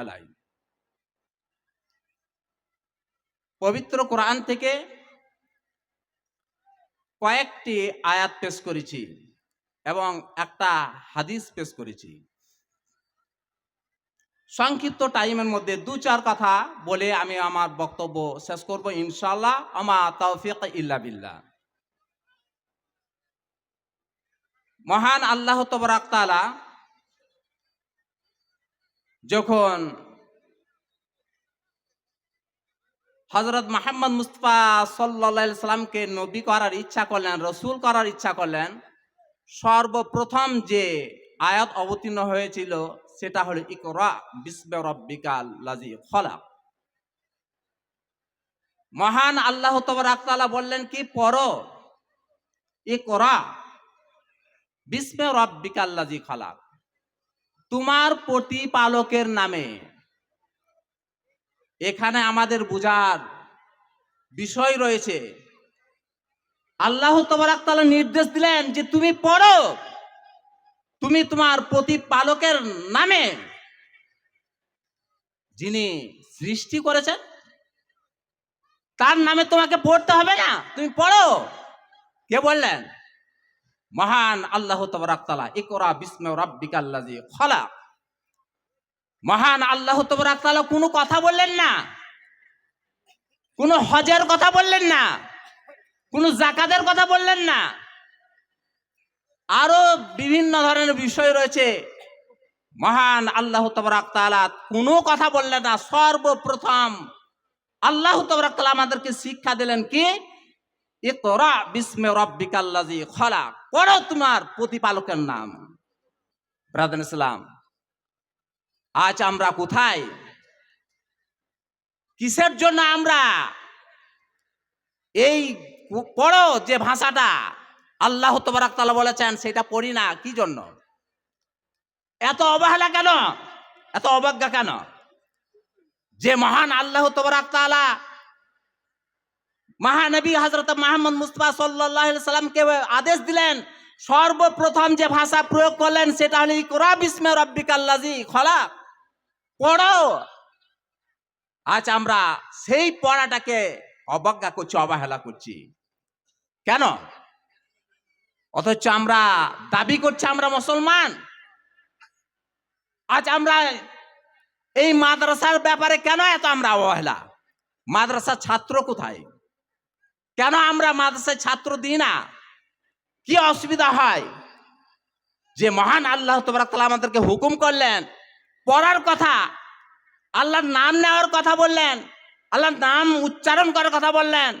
আলাই। পবিত্র কোরআন থেকে কয়েকটি আয়াত পেশ করেছি এবং একটা হাদিস পেশ করেছি। সংক্ষিপ্ত টাইমের মধ্যে দু চার কথা বলে আমি আমার বক্তব্য শেষ করব ইনশাল্লাহ আমার তৌফিক ইল্লা বিল্লাহ। মহান আল্লাহ তবরাক তাআলা যখন হজরত মাহমদ মুস্তফা সাল্লা সাল্লামকে নবী করার ইচ্ছা করলেন, রসুল করার ইচ্ছা করলেন, সর্বপ্রথম যে আয়াত অবতীর্ণ হয়েছিল সেটা হলো, ইকরা বিস্মে রব্বিকাল লাজি খলাক। মহান আল্লাহ তবরাকালা বললেন কি পর ইকরা বিস্মে রব্বিকাল লাজি খলাক। তোমার প্রতিপালকের নামে। এখানে আমাদের বুঝার বিষয় রয়েছে। আল্লাহ তবরাক তাআলা নির্দেশ দিলেন যে তুমি পড়ো। তুমি তোমার প্রতিপালকের নামে। যিনি সৃষ্টি করেছেন, তার নামে তোমাকে পড়তে হবে না। তুমি পড়ো। কে বললেন? মহান আল্লাহ তবরাক তাআলা, ইকরা বিস্মে খলাক। মহান আল্লাহ তবরাক তাআলা কোনো কথা বললেন না। কোনো হজের কথা বললেন না। কোনো জাকাতের কথা বললেন না। আরও বিভিন্ন ধরনের বিষয় রয়েছে। মহান আল্লাহ তবরাক তাআলা কোনো কথা বললেন না। সর্বপ্রথম আল্লাহ তবরাক তাআলা আমাদেরকে শিক্ষা দিলেন কি? ইকরা বিস্মে রব্বিকাল্লাযী খলাক। পড়ো তোমার প্রতিপালকের নাম। ব্রাদান ইসলাম আজ আমরা কোথায়? কিসের জন্য আমরা এই পড়ো যে ভাষাটা? আল্লাহ তবরাক তাআলা বলেছেন, সেটা পড়ি না, কি জন্য? এত অবহেলা কেন? এত অবজ্ঞা কেন? যে মহান আল্লাহ তবরাক তাআলা মহানবী হজরত মাহমদ মুস্তফা সাল্লাহ সাল্লামকে আদেশ দিলেন, সর্বপ্রথম যে ভাষা প্রয়োগ করলেন সেটা হলো, ইকরা বিস্মে রব্বিকাল্লাজি খলা পড়ো। আজ আমরা সেই পড়াটাকে অবজ্ঞা করছি, অবহেলা করছি। কেন? অথচ আমরা দাবি করছি আমরা মুসলমান। আজ আমরা এই মাদ্রাসার ব্যাপারে কেন এত আমরা অবহেলা? মাদ্রাসার ছাত্র কোথায়? কেন আমরা মাদ্রাসায় ছাত্র দিই না? কি অসুবিধা হয়? যে মহান আল্লাহ তবরাকাল আমাদেরকে হুকুম করলেন, পড়ার কথা, আল্লাহর নাম নেওয়ার কথা বললেন, আল্লাহর নাম উচ্চারণ করার কথা বললেন,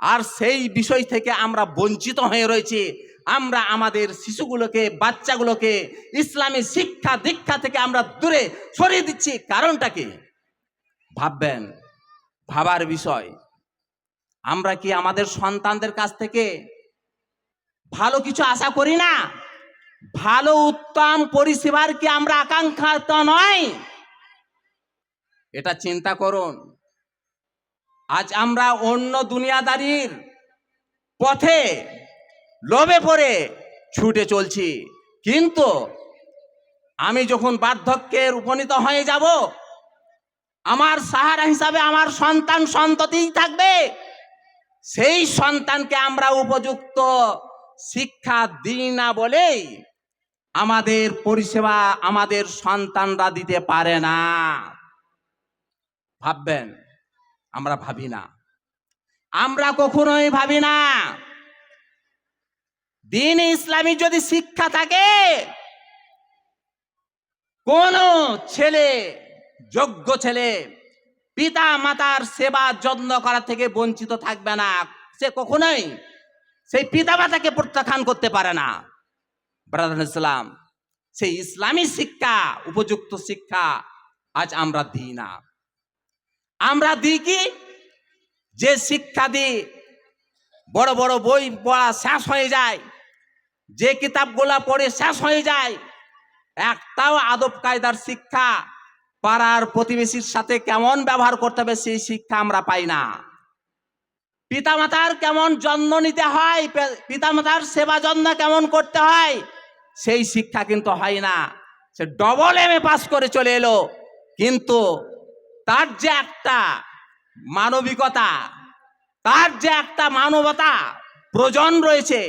আর সেই বিষয় থেকে আমরা বঞ্চিত হয়ে রয়েছি। আমরা আমাদের শিশুগুলোকে, বাচ্চাগুলোকে, ইসলামী শিক্ষা দীক্ষা থেকে আমরা দূরে সরিয়ে দিচ্ছি। কারণটা কি? ভাববেন, ভাবার বিষয়। আমরা কি আমাদের সন্তানদের কাছ থেকে ভালো কিছু আশা করি না? ভালো উত্তম পরিষেবার কি আমরা আকাঙ্ক্ষাত নয় এটা চিন্তা করুন। আজ আমরা অন্য দুনিয়াদারির পথে লোভে পড়ে ছুটে চলছি। কিন্তু আমি যখন বার্ধক্যের উপনীত হয়ে যাব, আমার সাহারা হিসাবে আমার সন্তান সন্ততিই থাকবে। সেই সন্তানকে আমরা উপযুক্ত শিক্ষা দিই না বলেই আমাদের পরিষেবা আমাদের সন্তানরা দিতে পারে না। ভাববেন, আমরা ভাবি না। আমরা কখনোই ভাবি না। দিন ইসলামী যদি শিক্ষা থাকে, কোন ছেলে, যোগ্য ছেলে পিতা মাতার সেবা যত্ন করা থেকে বঞ্চিত থাকবে না। সে কখনোই সেই পিতা মাতাকে প্রত্যাখ্যান করতে পারে না। ব্রাদার ইসলাম সেই ইসলামী শিক্ষা, উপযুক্ত শিক্ষা আজ আমরা দিই না। আমরা দিই কি? যে শিক্ষা দিই বড় বড় বই পড়া শেষ হয়ে যায়, যে কিতাবগুলা পড়ে শেষ হয়ে যায়, একটাও আদব কায়দার শিক্ষা পাড়ার প্রতিবেশীর সাথে কেমন ব্যবহার করতে হবে সেই শিক্ষা আমরা পাই না। পিতামাতার কেমন যত্ন নিতে হয়, পিতামাতার সেবা যত্ন কেমন করতে হয়, সেই শিক্ষা কিন্তু হয় না। সে ডবল এম এ পাস করে চলে এলো। কিন্তু তার যে একটা মানবিকতা, তার যে একটা মানবতা প্রয়োজন রয়েছে,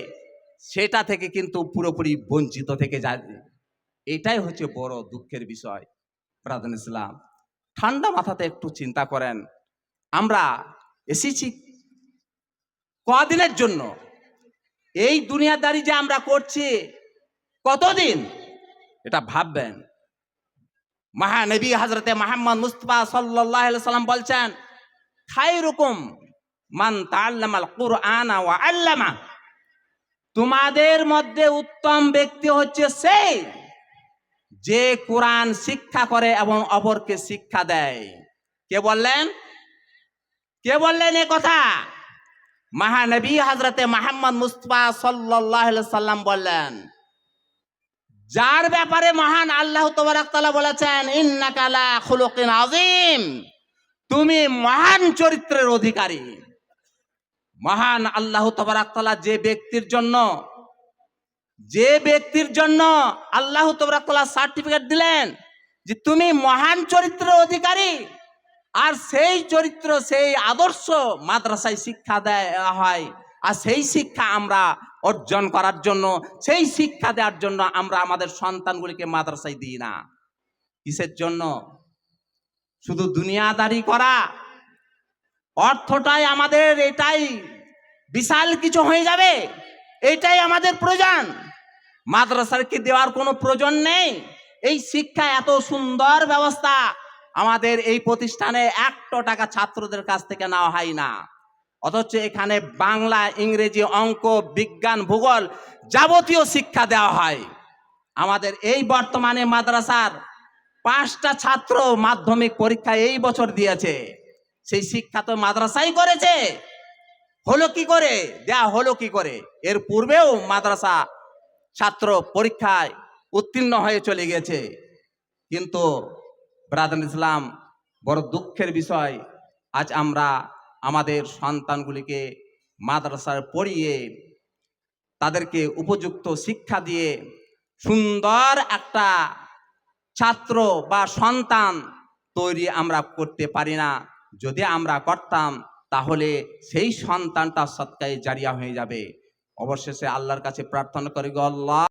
সেটা থেকে কিন্তু পুরোপুরি বঞ্চিত থেকে যায়। এটাই হচ্ছে বড় দুঃখের বিষয়। ব্রাদান ইসলাম ঠান্ডা মাথাতে একটু চিন্তা করেন, আমরা এসেছি কদিনের জন্য? এই দুনিয়াদারি যে আমরা করছি, কতদিন? এটা ভাববেন। মহানবী হজরতে মোহাম্মদ মুস্তফা সাল্লাহ সাল্লাম বলছেন, খায়রুকুম মান তাআল্লামাল কুরআনা আল্লামা। তোমাদের মধ্যে উত্তম ব্যক্তি হচ্ছে সেই যে কোরআন শিক্ষা করে এবং অপরকে শিক্ষা দেয়। কে বললেন? কে বললেন এ কথা? মহানবী হজরতে মোহাম্মদ মুস্তফা সাল্লাহ সাল্লাম বললেন, যার ব্যাপারে মহান আল্লাহ তবরাকালা বলেছেন ইন্নাকালা খুলুকিন আজিম তুমি মহান চরিত্রের অধিকারী। মহান আল্লাহ তবরাকালা যে ব্যক্তির জন্য যে ব্যক্তির জন্য আল্লাহ তবরাকালা সার্টিফিকেট দিলেন যে তুমি মহান চরিত্রের অধিকারী, আর সেই চরিত্র, সেই আদর্শ মাদ্রাসায় শিক্ষা দেওয়া হয়। আর সেই শিক্ষা আমরা অর্জন করার জন্য, সেই শিক্ষা দেওয়ার জন্য আমরা আমাদের সন্তানগুলিকে মাদ্রাসায় দিই না। কিসের জন্য? শুধু দুনিয়াদারি করা। অর্থটাই আমাদের এটাই। বিশাল কিছু হয়ে যাবে। এটাই আমাদের প্রয়োজন। মাদ্রাসার কি দেওয়ার কোনো প্রয়োজন নেই? এই শিক্ষা এত সুন্দর ব্যবস্থা। আমাদের এই প্রতিষ্ঠানে একটো টাকা ছাত্রদের কাছ থেকে নেওয়া হয় না। অথচ এখানে বাংলা, ইংরেজি, অঙ্ক, বিজ্ঞান, ভূগোল যাবতীয় শিক্ষা দেওয়া হয়। আমাদের এই বর্তমানে মাদ্রাসার পাঁচটা ছাত্র মাধ্যমিক পরীক্ষা এই বছর দিয়েছে। সেই শিক্ষা তো মাদ্রাসাই করেছে। হলো কি করে? দেয়া হলো কি করে? এর পূর্বেও মাদ্রাসা ছাত্র পরীক্ষায় উত্তীর্ণ হয়ে চলে গেছে কিন্তু ব্রাদান ইসলাম, বড় দুঃখের বিষয়, আজ আমরা আমাদের সন্তানগুলিকে মাদ্রাসায় পড়িয়ে তাদেরকে উপযুক্ত শিক্ষা দিয়ে সুন্দর একটা ছাত্র বা সন্তান তৈরি আমরা করতে পারি না। যদি আমরা করতাম তাহলে সেই সন্তানটা সৎকায় জারিয়া হয়ে যাবে। অবশেষে আল্লাহর কাছে প্রার্থনা করে গো আল্লাহ।